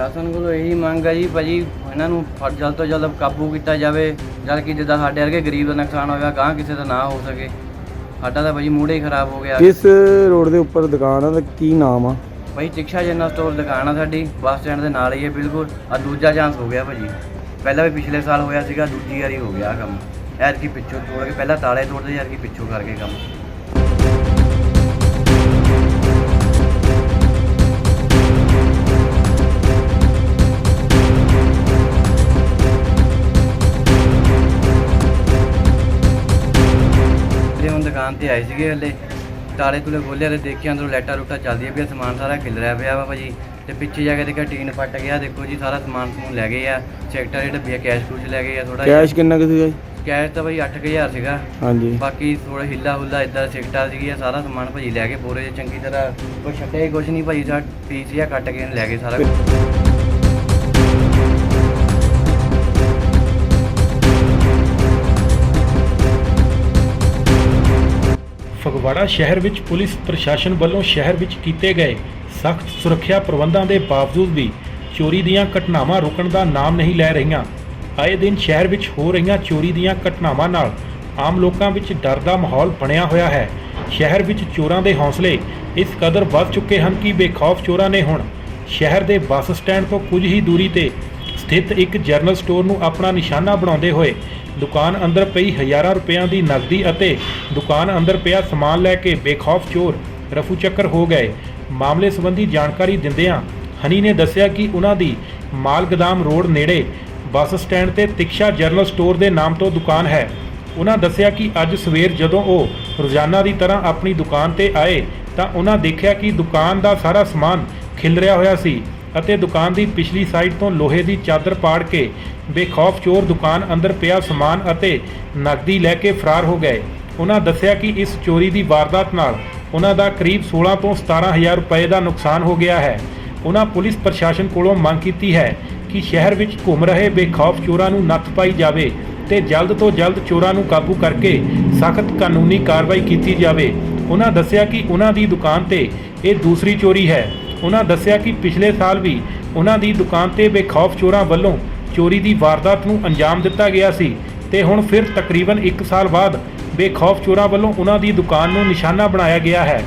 ਮੰਗ ਹੈ ਜੀ ਭਾਜੀ ਇਹਨਾਂ ਨੂੰ ਫੜ- ਜਲਦ ਤੋਂ ਜਲਦ ਕਾਬੂ ਕੀਤਾ ਜਾਵੇ ਜਦ ਕਿ ਜਿੱਦਾਂ ਸਾਡੇ ਵਰਗੇ ਗਰੀਬ ਦਾ ਨੁਕਸਾਨ ਹੋਇਆ ਗਾਂ ਕਿਸੇ ਦਾ ਨਾ ਹੋ ਸਕੇ। ਸਾਡਾ ਤਾਂ ਭਾਜੀ ਮੂਡ ਹੀ ਖਰਾਬ ਹੋ ਗਿਆ। ਕਿਸ ਰੋਡ ਦੇ ਉੱਪਰ ਦੁਕਾਨ ਆ ਤੇ ਕੀ ਨਾਮ ਆ? ਭਾਈ ਤਿਕਸ਼ਾ ਜਨਰਲ ਸਟੋਰ ਦੁਕਾਨ ਆ ਸਾਡੀ ਬੱਸ ਸਟੈਂਡ ਦੇ ਨਾਲ ਹੀ ਹੈ ਬਿਲਕੁਲ। ਆ ਦੂਜਾ ਚਾਂਸ ਹੋ ਗਿਆ ਭਾਜੀ। ਪਹਿਲਾਂ ਵੀ ਪਿਛਲੇ ਸਾਲ ਹੋਇਆ ਸੀਗਾ ਦੂਜੀ ਵਾਰੀ ਹੋ ਗਿਆ ਕੰਮ। ਐਤਕੀ ਪਿੱਛੋਂ ਤੋੜ ਕੇ ਪਹਿਲਾਂ ਤਾਲੇ ਤੋੜਦੇ ਯਾਰ ਕੀ ਪਿੱਛੋਂ ਕਰਕੇ ਕੰਮ। ਹੁਣ ਦੁਕਾਨ ਤੇ ਆਏ ਸੀਗੇ ਹਲੇ। ਤਾਲੇ ਤੁਲੇ ਖੋਲਿਆ ਤੇ ਦੇਖਿਆ ਅੰਦਰੋਂ ਲਾਈਟਾਂ ਲੂਟਾਂ ਚੱਲਦੀਆਂ ਪਿਆ ਸਮਾਨ ਸਾਰਾ ਖਿਲ ਰਿਹਾ ਪਿਆ ਵਾ ਭਾਜੀ। ਤੇ ਪਿੱਛੇ ਜਾ ਕੇ ਦੇਖਿਆ ਟੀਨ ਪੱਟ ਗਿਆ ਦੇਖੋ ਜੀ ਸਾਰਾ ਸਮਾਨ ਸਮੂਨ ਲੈ ਗਏ ਆ। ਸੈਕਟਰ ਜਿਹੜੇ ਡੱਬੀਆਂ ਕੈਸ਼ ਕੁਝ ਲੈ ਗਏ ਆ ਥੋੜਾ ਕੈਸ਼ ਕਿੰਨਾ ਕੁ ਸੀਗਾ ਜੀ? ਕੈਸ਼ ਤਾਂ ਭਾਈ 8000 ਸੀਗਾ। ਹਾਂਜੀ। ਬਾਕੀ ਥੋੜਾ ਹਿੱਲਾ ਹੁੱਲਾ ਇਦਾਂ ਸਿਕਟਾ ਸੀਗੀ ਸਾਰਾ ਸਮਾਨ ਭਾਜੀ ਲੈ ਕੇ ਪੂਰੇ ਚੰਗੀ ਤਰ੍ਹਾਂ। ਕੋਈ ਛੱਡਿਆ ਹੀ ਕੁਝ ਨਹੀਂ ਭਾਜੀ ਸਾ ਪੀਸ ਜਿਹਾ ਕੱਟ ਕੇ ਲੈ ਗਏ ਸਾਰਾ ਕੁਛ। ਫਗਵਾੜਾ ਸ਼ਹਿਰ ਵਿੱਚ ਪੁਲਿਸ ਪ੍ਰਸ਼ਾਸਨ ਵੱਲੋਂ ਸ਼ਹਿਰ ਵਿੱਚ ਕੀਤੇ ਗਏ ਸਖਤ ਸੁਰੱਖਿਆ ਪ੍ਰਬੰਧਾਂ ਦੇ ਬਾਵਜੂਦ ਵੀ ਚੋਰੀ ਦੀਆਂ ਘਟਨਾਵਾਂ ਰੁਕਣ ਦਾ ਨਾਮ ਨਹੀਂ ਲੈ ਰਹੀਆਂ। ਆਏ ਦਿਨ ਸ਼ਹਿਰ ਵਿੱਚ ਹੋ ਰਹੀਆਂ ਚੋਰੀ ਦੀਆਂ ਘਟਨਾਵਾਂ ਨਾਲ ਆਮ ਲੋਕਾਂ ਵਿੱਚ ਡਰ ਦਾ ਮਾਹੌਲ ਬਣਿਆ ਹੋਇਆ ਹੈ। ਸ਼ਹਿਰ ਵਿੱਚ ਚੋਰਾਂ ਦੇ ਹੌਸਲੇ ਇਸ ਕਦਰ ਵੱਧ ਚੁੱਕੇ ਹਨ ਕਿ ਬੇਖੌਫ ਚੋਰਾਂ ਨੇ ਹੁਣ ਸ਼ਹਿਰ ਦੇ ਬੱਸ ਸਟੈਂਡ ਤੋਂ ਕੁਝ ਹੀ ਦੂਰੀ ਤੇ ਸਥਿਤ ਇੱਕ ਜਰਨਲ ਸਟੋਰ ਨੂੰ ਆਪਣਾ ਨਿਸ਼ਾਨਾ ਬਣਾਉਂਦੇ ਹੋਏ ਦੁਕਾਨ ਅੰਦਰ ਪਈ ਹਜ਼ਾਰਾਂ ਰੁਪਇਆਂ ਦੀ ਨਕਦੀ ਅਤੇ ਦੁਕਾਨ ਅੰਦਰ ਪਿਆ ਸਮਾਨ ਲੈ ਕੇ ਬੇਖੌਫ ਚੋਰ, ਰਫੂ ਚੱਕਰ ਹੋ ਗਏ। ਮਾਮਲੇ ਸੰਬੰਧੀ ਜਾਣਕਾਰੀ ਦਿੰਦਿਆਂ ਹਨੀ ਨੇ ਦੱਸਿਆ ਕਿ ਉਹਨਾਂ ਦੀ ਮਾਲ ਗਦਾਮ ਰੋਡ ਨੇੜੇ ਬੱਸ ਸਟੈਂਡ ਤੇ ਤਿਕਸ਼ਾ ਜਰਨਲ ਸਟੋਰ ਦੇ ਨਾਮ ਤੋਂ ਦੁਕਾਨ ਹੈ। ਉਹਨਾਂ ਦੱਸਿਆ ਕਿ ਅੱਜ ਸਵੇਰ ਜਦੋਂ ਉਹ ਰੋਜ਼ਾਨਾ ਦੀ ਤਰ੍ਹਾਂ ਆਪਣੀ ਦੁਕਾਨ ਤੇ ਆਏ ਤਾਂ ਉਹਨਾਂ ਦੇਖਿਆ ਕਿ ਦੁਕਾਨ ਦਾ ਸਾਰਾ ਸਮਾਨ ਖਿਲਰਿਆ ਹੋਇਆ ਸੀ। ਅਤੇ ਦੁਕਾਨ ਦੀ ਪਿਛਲੀ ਸਾਈਡ ਤੋਂ ਲੋਹੇ ਦੀ ਚਾਦਰ ਪਾੜ ਕੇ ਬੇਖੌਫ ਚੋਰ ਦੁਕਾਨ ਅੰਦਰ ਪਿਆ ਸਮਾਨ ਅਤੇ ਨਕਦੀ ਲੈ ਕੇ ਫਰਾਰ ਹੋ ਗਏ। ਉਹਨਾਂ ਦੱਸਿਆ ਕਿ ਇਸ ਚੋਰੀ ਦੀ ਵਾਰਦਾਤ ਨਾਲ ਉਹਨਾਂ ਦਾ ਕਰੀਬ 16 ਤੋਂ 17000 ਰੁਪਏ ਦਾ ਨੁਕਸਾਨ ਹੋ ਗਿਆ ਹੈ। ਉਹਨਾਂ ਪੁਲਿਸ ਪ੍ਰਸ਼ਾਸਨ ਕੋਲੋਂ ਮੰਗ ਕੀਤੀ ਹੈ ਕਿ ਸ਼ਹਿਰ ਵਿੱਚ ਘੁੰਮ ਰਹੇ ਬੇਖੌਫ ਚੋਰਾਂ ਨੂੰ ਨੱਥ ਪਾਈ ਜਾਵੇ ਤੇ ਜਲਦ ਤੋਂ ਜਲਦ ਚੋਰਾਂ ਨੂੰ ਕਾਬੂ ਕਰਕੇ ਸਖਤ ਕਾਨੂੰਨੀ ਕਾਰਵਾਈ ਕੀਤੀ ਜਾਵੇ। ਉਹਨਾਂ ਦੱਸਿਆ ਕਿ ਉਹਨਾਂ ਦੀ ਦੁਕਾਨ ਤੇ ਇਹ ਦੂਸਰੀ ਚੋਰੀ ਹੈ। ਉਹਨਾਂ ਦੱਸਿਆ ਕਿ ਪਿਛਲੇ ਸਾਲ ਵੀ ਉਹਨਾਂ ਦੀ ਦੁਕਾਨ ਤੇ ਬੇਖੌਫ ਚੋਰਾਂ ਵੱਲੋਂ ਚੋਰੀ ਦੀ ਵਾਰਦਾਤ ਨੂੰ ਅੰਜਾਮ ਦਿੱਤਾ ਗਿਆ ਸੀ ਤੇ ਹੁਣ ਫਿਰ ਤਕਰੀਬਨ 1 ਸਾਲ ਬਾਅਦ ਬੇਖੌਫ ਚੋਰਾਂ ਵੱਲੋਂ ਉਹਨਾਂ ਦੀ ਦੁਕਾਨ ਨੂੰ ਨਿਸ਼ਾਨਾ ਬਣਾਇਆ ਗਿਆ ਹੈ।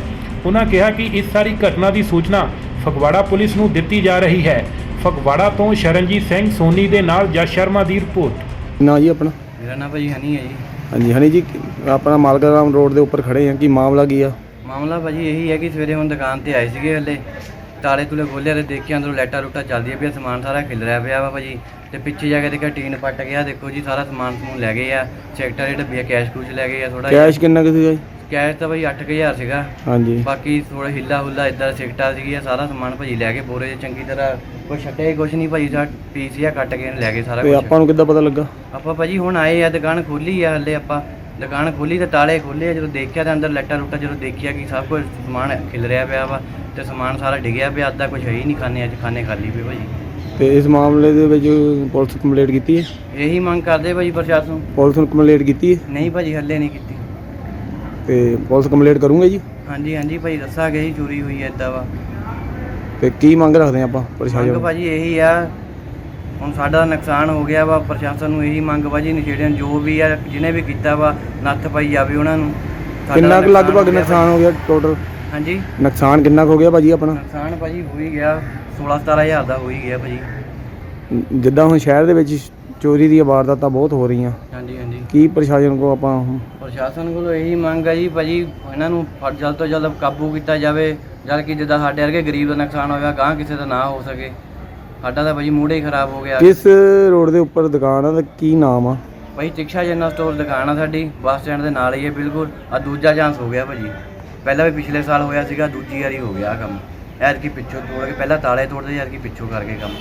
ਉਹਨਾਂ ਕਿਹਾ ਕਿ ਇਸ ਸਾਰੀ ਘਟਨਾ ਦੀ ਸੂਚਨਾ ਫਗਵਾੜਾ ਪੁਲਿਸ ਨੂੰ ਦਿੱਤੀ ਜਾ ਰਹੀ ਹੈ। ਫਗਵਾੜਾ ਤੋਂ ਸ਼ਰਨਜੀਤ ਸਿੰਘ ਸੋਨੀ ਦੇ ਨਾਲ ਜਸ ਸ਼ਰਮਾ ਦੀ ਰਿਪੋਰਟ। ਨਾ ਜੀ ਆਪਣਾ? ਮੇਰਾ ਨਾਮ ਭਾਜੀ ਹਨੀ ਹੈ ਜੀ। ਹਾਂਜੀ ਹਨੀ ਜੀ ਆਪਣਾ ਮਾਲਕਾਰਾਮ ਰੋਡ ਦੇ ਉੱਪਰ ਖੜੇ ਆ ਕੀ ਮਾਮਲਾ ਕੀ ਆ? ਮਾਮਲਾ ਭਾਜੀ ਇਹੀ ਹੈ ਕਿ ਸਵੇਰੇ ਹੁਣ ਦੁਕਾਨ ਤੇ ਆਏ ਸੀਗੇ ਹਲੇ। ਤਾਲੇ ਤੁਲੇ ਖੋਲਿਆ ਤੇ ਦੇਖਿਆ ਅੰਦਰੋਂ ਲਾਈਟਾਂ ਲੂਟਾਂ ਚੱਲਦੀਆਂ ਪਿਆ ਸਮਾਨ ਸਾਰਾ ਖਿਲ ਰਿਹਾ ਪਿਆ ਵਾ ਭਾਜੀ। ਤੇ ਪਿੱਛੇ ਜਾ ਕੇ ਦੇਖਿਆ ਟੀਨ ਪੱਟ ਗਿਆ ਦੇਖੋ ਜੀ ਸਾਰਾ ਸਮਾਨ ਸਮੂਨ ਲੈ ਗਏ ਆ। ਸੈਕਟਰ ਜਿਹੜੇ ਡੱਬੀਆਂ ਕੈਸ਼ ਕੁਝ ਲੈ ਗਏ ਆ ਥੋੜਾ ਕੈਸ਼ ਕਿੰਨਾ ਕੁ ਸੀਗਾ ਜੀ? ਕੈਸ਼ ਤਾਂ ਭਾਈ 8000 ਸੀਗਾ। ਹਾਂਜੀ। ਬਾਕੀ ਥੋੜਾ ਹਿੱਲਾ ਹੁੱਲਾ ਇਦਾਂ ਸਿਕਟਾ ਸੀਗੀ ਸਾਰਾ ਸਮਾਨ ਭਾਜੀ ਲੈ ਕੇ ਪੂਰੇ ਚੰਗੀ ਤਰ੍ਹਾਂ ਕੋਈ ਛੱਡਿਆ ਹੀ ਕੁਝ ਨਹੀਂ ਭਾਜੀ ਸਾ ਪੀਸ ਕੱਟ ਕੇ ਲੈ ਗਏ ਸਾਰਾ ਤੇ ਕੁਝ ਆਪਾਂ ਨੂੰ ਕਿੱਦਾਂ ਪਤਾ ਲੱਗਾ? ਆਪਾਂ ਭਾਜੀ ਹੁਣ ਆਏ ਆ ਦੁਕਾਨ ਖੋਲੀ ਆ ਹੱਲੇ ਆਪਾਂ। ਦੁਕਾਨ ਖੋਲੀ ਤੇ ਤਾਲੇ ਖੋਲੇ ਜਦੋਂ ਦੇਖਿਆ ਤੇ ਅੰਦਰ ਲੱਟਾ ਲੁੱਟਾ ਜਦੋਂ ਦੇਖਿਆ ਕਿ ਸਭ ਕੁਝ ਸਮਾਨ ਖਿਲ ਰਿਹਾ ਪਿਆ ਵਾ ਤੇ ਸਮਾਨ ਸਾਰਾ ਡਿੱਗਿਆ ਪਿਆ ਅੱਧਾ ਕੁਝ ਹੈ ਹੀ ਨਹੀਂ ਖਾਨੇ ਅੱਜ ਖਾਨੇ ਖਾਲੀ ਪਏ ਭਾਜੀ। ਤੇ ਇਸ ਮਾਮਲੇ ਦੇ ਵਿੱਚ ਪੁਲਿਸ ਕੰਪਲੇਂਟ ਕੀਤੀ ਹੈ? ਇਹੀ ਮੰਗ ਕਰਦੇ ਭਾਜੀ ਪ੍ਰਸ਼ਾਸਨ ਪੁਲਿਸ ਨੂੰ ਕੰਪਲੇਂਟ ਕੀਤੀ ਹੈ? ਨਹੀਂ ਭਾਜੀ ਹੱਲੇ ਨਹੀਂ ਕੀਤੀ। ਤੇ ਪੁਲਿਸ ਕੰਪਲੇਂਟ ਕਰੂਗੇ ਜੀ? ਹਾਂਜੀ ਹਾਂਜੀ ਭਾਜੀ ਦੱਸਾਂਗੇ ਜੀ ਚੋਰੀ ਹੋਈ ਐ ਏਦਾਂ ਵਾ। ਤੇ ਕੀ ਮੰਗ ਰੱਖਦੇ ਆਪਾਂ ਮੰਗ ਪ੍ਰਸ਼ਾਸਨ ਭਾਜੀ ਇਹੀ ਆ ਹੁਣ ਸਾਡਾ ਨੁਕਸਾਨ ਹੋ ਗਿਆ ਵਾ ਪ੍ਰਸ਼ਾਸਨ ਨੂੰ ਇਹੀ ਮੰਗ ਭਾਜੀ ਨਸ਼ੇੜੀਆਂ ਜੋ ਵੀ ਆ ਜਿਹਨੇ ਵੀ ਕੀਤਾ ਵਾ ਨੱਥ ਪਾਈ ਜਾਵੇ ਉਹਨਾਂ ਨੂੰ। ਸਾਡਾ ਕਿੰਨਾ ਕੁ ਨੁਕਸਾਨ ਲਗਭਗ ਹੋ ਗਿਆ ਨੁਕਸਾਨ ਹੋ ਗਿਆ ਟੋਟਲ। ਹਾਂਜੀ। ਨੁਕਸਾਨ ਕਿੰਨਾ ਕੁ ਹੋ ਗਿਆ ਭਾਜੀ ਆਪਣਾ? ਨੁਕਸਾਨ ਭਾਜੀ ਹੋ ਹੀ ਗਿਆ 16 17000 ਦਾ ਹੋ ਹੀ ਗਿਆ ਭਾਜੀ। ਜਿੱਦਾਂ ਹੁਣ ਸ਼ਹਿਰ ਦੇ ਵਿੱਚ ਚੋਰੀ ਦੀਆਂ ਵਾਰਦਾਤਾਂ ਬਹੁਤ ਹੋ ਰਹੀਆਂ। ਹਾਂਜੀ ਹਾਂਜੀ। ਕੀ ਪ੍ਰਸ਼ਾਸਨ ਕੋ ਆਪਾਂ ਪ੍ਰਸ਼ਾਸਨ ਕੋਲੋਂ ਇਹੀ ਮੰਗ ਹੈ ਜੀ ਭਾਜੀ ਇਹਨਾਂ ਨੂੰ ਫੜ- ਜਲਦ ਤੋਂ ਜਲਦ ਕਾਬੂ ਕੀਤਾ ਜਾਵੇ। ਜਦ ਕਿ ਜਿੱਦਾਂ ਸਾਡੇ ਵਰਗੇ ਗਰੀਬ ਦਾ ਨੁਕਸਾਨ ਹੋਇਆ ਗਾਂ ਕਿਸੇ ਦਾ ਨਾ ਹੋ ਸਕੇ। ਸਾਡਾ ਤਾਂ ਭਾਜੀ ਮੂਡ ਹੀ ਖਰਾਬ ਹੋ ਗਿਆ। ਕਿਸ ਰੋਡ ਦੇ ਉੱਪਰ ਦੁਕਾਨ ਆ ਤੇ ਕੀ ਨਾਮ ਆ? ਭਾਈ ਤਿਕਸ਼ਾ ਜਨਰਲ ਸਟੋਰ ਦੁਕਾਨ ਆ ਸਾਡੀ ਬੱਸ ਸਟੈਂਡ ਦੇ ਨਾਲ ਹੀ ਹੈ ਬਿਲਕੁਲ। ਆ ਦੂਜਾ ਚਾਂਸ ਹੋ ਗਿਆ ਭਾਜੀ। ਪਹਿਲਾਂ ਵੀ ਪਿਛਲੇ ਸਾਲ ਹੋਇਆ ਸੀਗਾ ਦੂਜੀ ਵਾਰੀ ਹੋ ਗਿਆ ਕੰਮ। ਐਤਕੀ ਪਿੱਛੋਂ ਤੋੜ ਕੇ ਪਹਿਲਾਂ ਤਾਲੇ ਤੋੜਦੇ ਐਤਕੀ ਪਿੱਛੋਂ ਕਰਕੇ ਕੰਮ।